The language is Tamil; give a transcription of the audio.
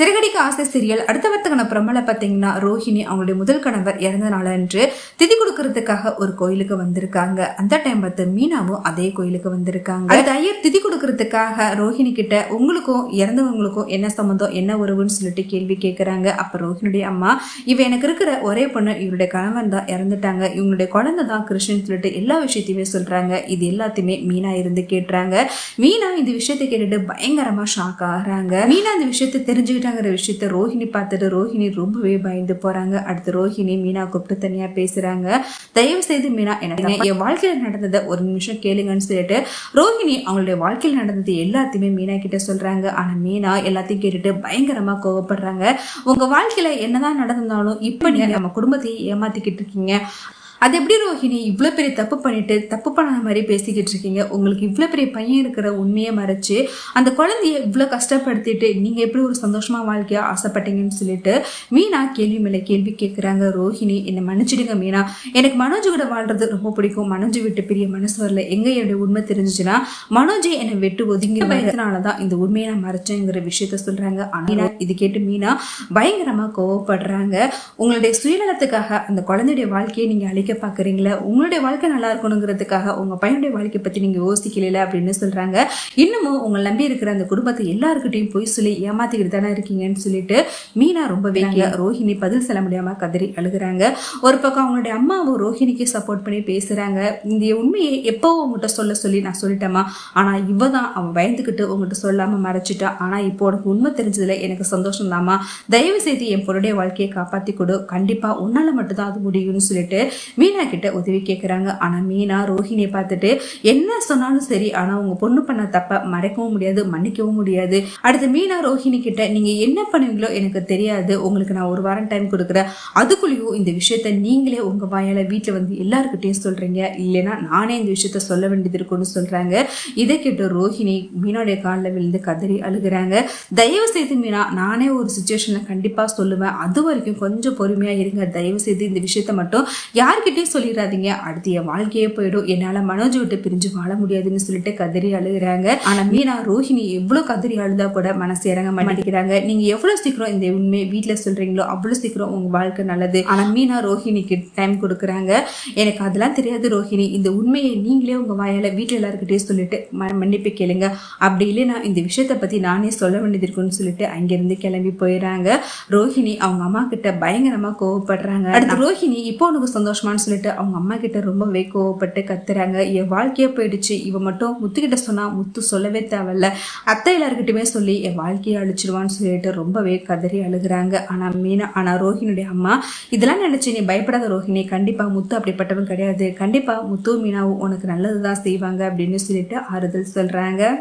சிறகடிக்க ஆசை சீரியல் அடுத்த வர்த்தகன பிரமல பார்த்தீங்கன்னா ரோஹிணி அவங்களுடைய முதல் கணவர் இறந்த நாளன்று திதி கொடுக்கறதுக்காக ஒரு கோயிலுக்கு வந்திருக்காங்க. அந்த டைம் பார்த்து மீனாவும் அதே கோயிலுக்கு வந்திருக்காங்க. அடுத்து ஐயர் திதி கொடுக்கறதுக்காக ரோஹிணி கிட்ட உங்களுக்கும் இறந்தவங்களுக்கும் என்ன சம்மந்தம் என்ன உறவுன்னு சொல்லிட்டு கேள்வி கேட்கறாங்க அப்ப ரோஹிணியுடைய அம்மா இவ எனக்கு இருக்கிற ஒரே பொண்ணு இவருடைய கணவன் தான் இறந்துட்டாங்க. இவங்களுடைய குழந்தை தான் கிருஷ்ணன் சொல்லிட்டு எல்லா விஷயத்தையுமே சொல்றாங்க. இது எல்லாத்தையுமே மீனா இருந்து கேட்டுறாங்க. மீனா இந்த விஷயத்தை கேட்டுட்டு பயங்கரமா ஷாக் ஆகுறாங்க. மீனா இந்த விஷயத்தை தெரிஞ்சுக்கிட்டாங்கிற விஷயத்த ரோஹிணி பார்த்துட்டு ரோஹிணி ரொம்பவே பயந்து போறாங்க. அடுத்து ரோஹிணி மீனா கூப்பிட்டு தனியா பேசுறாங்க. தயவு செய்து மீனா எனக்கு என் வாழ்க்கையில நடந்ததை ஒரு நிமிஷம் கேளுங்கன்னு சொல்லிட்டு ரோஹிணி அவங்களுடைய வாழ்க்கையில் நடந்தது எல்லாத்தையுமே மீனா கிட்ட சொல்றாங்க. ஆனா மீனா எல்லாத்தையும் கேட்டுட்டு பயங்கரமா கோவப்படுறாங்க. உங்க வாழ்க்கையில என்னதான் நடந்தாலும் இப்ப நீங்க நம்ம குடும்பத்தையே ஏமாத்திக்கிட்டு இருக்கீங்க. அது எப்படி ரோஹிணி இவ்வளோ பெரிய தப்பு பண்ணிட்டு தப்பு பண்ணாத மாதிரி பேசிக்கிட்டு இருக்கீங்க? உங்களுக்கு இவ்வளோ பெரிய பையன் இருக்கிற உண்மையை மறைச்சு அந்த குழந்தைய இவ்வளோ கஷ்டப்படுத்திட்டு நீங்கள் எப்படி ஒரு சந்தோஷமா வாழ்க்கையா ஆசைப்பட்டீங்கன்னு சொல்லிட்டு மீனா கேள்வி மேலே கேள்வி கேட்குறாங்க ரோஹிணி என்னை மன்னிச்சிடுங்க மீனா. எனக்கு மனோஜ் கூட வாழ்றது ரொம்ப பிடிக்கும். மனோஜ் விட்டு பெரிய மனசு வரல. எங்க என்னுடைய உண்மை தெரிஞ்சுச்சுன்னா மனோஜை என்னை விட்டு ஒதுங்கி பயத்தினால தான் இந்த உண்மையை நான் மறைச்சேங்கிற விஷயத்த சொல்றாங்க. ஆனா மீனா இது கேட்டு மீனா பயங்கரமா கோவப்படுறாங்க. உங்களுடைய சுயநலத்துக்காக அந்த குழந்தையுடைய வாழ்க்கையை நீங்க அழிக்க பாக்குறீங்களா? உங்களுடைய வாழ்க்கை நல்லா இருக்கணுங்கிறதுக்காக உங்க பையனுடைய வாழ்க்கையை பத்தி நீங்க யோசிக்கல அப்படின்னு சொல்றாங்க. இன்னமும் உங்களை நம்பி இருக்கிற அந்த குடும்பத்தை எல்லாருக்கிட்டையும் போய் சொல்லி ஏமாத்திக்கிட்டு தானே இருக்கீங்கன்னு சொல்லிட்டு மீனா ரொம்ப வேங்க ரோஹிணி பதில் சொல்ல முடியாம கதறி அழுகுறாங்க. ஒரு பக்கம் அவங்களுடைய அம்மாவும் ரோஹிணிக்கு சப்போர்ட் பண்ணி பேசுறாங்க. இந்த உண்மையை எப்போ உங்ககிட்ட சொல்ல சொல்லி நான் சொல்லிட்டேமா ஆனா இவ தான் அவன் பயந்துக்கிட்டு உங்ககிட்ட சொல்லாம மறைச்சிட்டா. ஆனா இப்போ உனக்கு உண்மை தெரிஞ்சதுல எனக்கு சந்தோஷம் தாமா தயவு செய்து என் பொருடைய வாழ்க்கையை காப்பாத்தி கொடு. கண்டிப்பா உன்னால மட்டும்தான் அது முடியும்னு சொல்லிட்டு மீனா கிட்ட உதவி கேட்குறாங்க ஆனால் மீனா ரோஹிணியை பார்த்துட்டு என்ன சொன்னாலும் சரி ஆனால் உங்க பொண்ணு பண்ண தப்ப மறைக்கவும் முடியாது மன்னிக்கவும் முடியாது. அடுத்து மீனா ரோஹிணி கிட்ட நீங்க என்ன பண்ணுவீங்களோ எனக்கு தெரியாது. உங்களுக்கு நான் ஒரு வாரம் டைம் கொடுக்குறேன். அதுக்குள்ளேயும் இந்த விஷயத்த நீங்களே உங்க வாயால வீட்டில் வந்து எல்லாருக்கிட்டையும் சொல்றீங்க. இல்லைன்னா நானே இந்த விஷயத்த சொல்ல வேண்டியது இருக்கும்னு சொல்றாங்க. இதை கேட்டு ரோஹிணி மீனோடைய காலில் விழுந்து கதறி அழுகுறாங்க. தயவு செய்து மீனா நானே ஒரு சுச்சுவேஷனில் கண்டிப்பாக சொல்லுவேன். அது வரைக்கும் கொஞ்சம் பொறுமையாக இருங்க. தயவு செய்து இந்த விஷயத்த மட்டும் யார்கிட்டையும் சொல்லிடாதீங்க அடுத்து என் வாழ்க்கையே போயிடும். என்னால மனோஜ் விட்டு பிரிஞ்சு வாழ முடியாதுன்னு சொல்லிட்டு கதறி அழுகுறாங்க. ஆனா மீனா ரோஹிணி எவ்வளவு கதறி அழுதா கூட மனசு இறங்க மாட்டேங்கிறாங்க. நீங்க எவ்வளவு சீக்கிரம் இந்த உண்மையை வீட்டுல சொல்றீங்களோ அவ்வளவு சீக்கிரம் உங்க வாழ்க்கை நல்லது. ஆனா மீனா ரோஹிணிக்கு டைம் கொடுக்குறாங்க. எனக்கு அதெல்லாம் தெரியாது ரோஹிணி. இந்த உண்மையை நீங்களே உங்க வாயால வீட்டுல எல்லாருக்கிட்டே சொல்லிட்டு மன்னிப்பு கேளுங்க. அப்படி இல்லைன்னா இந்த விஷயத்தை பத்தி நானே சொல்ல வேண்டியது இருக்குன்னு சொல்லிட்டு அங்கிருந்து கிளம்பி போயிடுறாங்க ரோஹிணி அவங்க அம்மா கிட்ட பயங்கரமா கோவப்படுறாங்க. அடுத்து ரோஹிணி இப்போ உனக்கு சந்தோஷமான சந்தோஷமான்னு சொல்லிட்டு அவங்க அம்மா கிட்ட ரொம்பவே கோவப்பட்டு கத்துறாங்க. என் வாழ்க்கையே போயிடுச்சு. இவன் மட்டும் முத்துக்கிட்ட சொன்னா முத்து சொல்லவே தேவையில்ல. அத்தை எல்லாருக்கிட்டுமே சொல்லி என் வாழ்க்கையை அழிச்சிடுவான்னு சொல்லிட்டு ரொம்பவே கதறி அழுகுறாங்க. ஆனா மீனா ஆனா ரோஹினுடைய அம்மா இதெல்லாம் நினைச்சு நீ பயப்படாத ரோஹினி. கண்டிப்பா முத்து அப்படிப்பட்டவன் கிடையாது. கண்டிப்பா முத்து மீனாவும் உனக்கு நல்லதுதான் செய்வாங்க. அப்படின்னு சொல்லிட்டு ஆறுதல் சொல்றாங்க.